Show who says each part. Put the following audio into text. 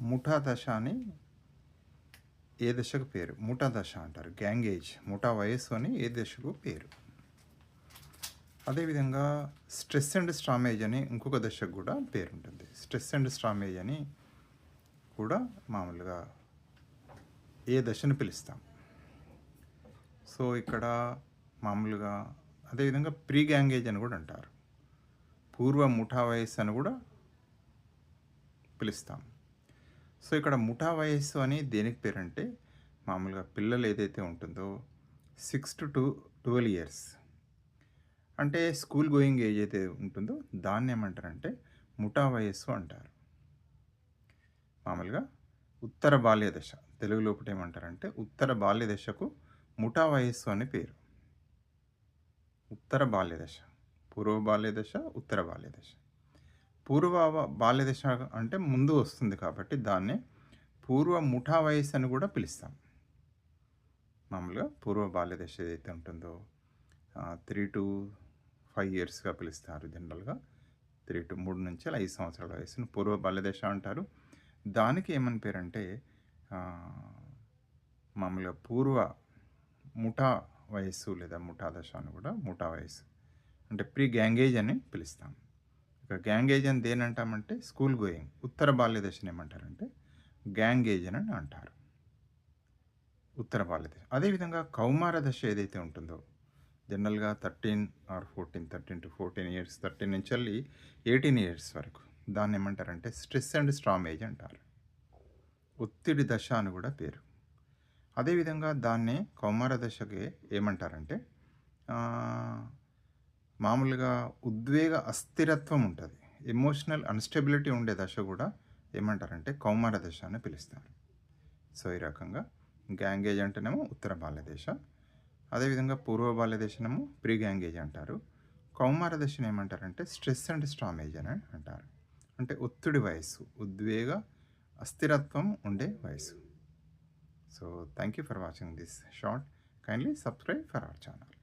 Speaker 1: ముఠా దశ అని ఏ దశకు పేరు? ముఠా దశ అంటారు గ్యాంగేజ్ ముఠా వయస్సు అని ఏ దశకు పేరు? అదేవిధంగా స్ట్రెస్ అండ్ స్ట్రామేజ్ అని ఇంకొక దశకు కూడా పేరు ఉంటుంది స్ట్రెస్ అండ్ స్ట్రామేజ్ అని కూడా మామూలుగా ఏ దశను పిలుస్తాం. సో ఇక్కడ మామూలుగా అదేవిధంగా ప్రీ గ్యాంగేజ్ అని కూడా అంటారు. పూర్వ ముఠా వయస్సు అని కూడా పిలుస్తాం. సో ఇక్కడ ముఠా వయస్సు అని దేనికి పేరంటే మామూలుగా పిల్లలు ఏదైతే ఉంటుందో six to to twelve years. అంటే స్కూల్ గోయింగ్ ఏజ్ అయితే ఉంటుందో దాన్ని ఏమంటారంటే ముఠా వయస్సు అంటారు. మామూలుగా ఉత్తర బాల్య దశ. తెలుగు లోపల ఏమంటారంటే ఉత్తర బాల్య దశకు ముఠా వయస్సు అని పేరు. ఉత్తర బాల్య దశ. పూర్వ బాల్య దశ ఉత్తర బాల్య దశ. పూర్వ బాల్యదశ అంటే ముందు వస్తుంది కాబట్టి దాన్నే పూర్వ ముఠా వయస్సు అని కూడా పిలుస్తాం. మామూలుగా పూర్వ బాల్యదశ ఏదైతే ఉంటుందో త్రీ టు ఫైవ్ ఇయర్స్గా పిలుస్తారు జనరల్గా. త్రీ టు మూడు నుంచి ఐదు సంవత్సరాల వయసును పూర్వ బాల్య దశ అంటారు. దానికి ఏమని పేరంటే మామూలుగా పూర్వ ముఠా వయస్సు లేదా ముఠా దశ అని కూడా ముఠా వయస్సు అంటే ప్రీ గ్యాంగేజ్ అని పిలుస్తాం. ఇక గ్యాంగేజ్ అని దేనంటామంటే స్కూల్ గోయింగ్. ఉత్తర బాల్య దశని ఏమంటారంటే గ్యాంగేజ్ అని అంటారు. ఉత్తర బాల్య దశ. అదేవిధంగా కౌమార దశ ఏదైతే ఉంటుందో జనరల్గా thirteen or fourteen thirteen to fourteen years thirteen నుంచి వెళ్ళి ఎయిటీన్ ఇయర్స్ వరకు దాన్ని ఏమంటారంటే స్ట్రెస్ అండ్ స్ట్రామ్ ఏజ్ అంటారు. ఒత్తిడి దశ అని కూడా పేరు. అదేవిధంగా దాన్నే కౌమార దశకి ఏమంటారంటే మామూలుగా ఉద్వేగ అస్థిరత్వం ఉంటుంది. ఎమోషనల్ అన్స్టెబిలిటీ ఉండే దశ కూడా ఏమంటారంటే కౌమార దశ అని పిలుస్తారు. సో ఈ రకంగా గ్యాంగేజ్ అంటేనేమో ఉత్తర బాల్యదేశ అదేవిధంగా పూర్వ బాల్య ప్రీ గ్యాంగేజ్ అంటారు. కౌమార దశను ఏమంటారంటే స్ట్రెస్ అండ్ స్ట్రామేజ్ అని అంటారు. అంటే ఒత్తిడి వయస్సు ఉద్వేగ అస్థిరత్వం ఉండే వయసు so thank you for watching this short kindly subscribe for our channel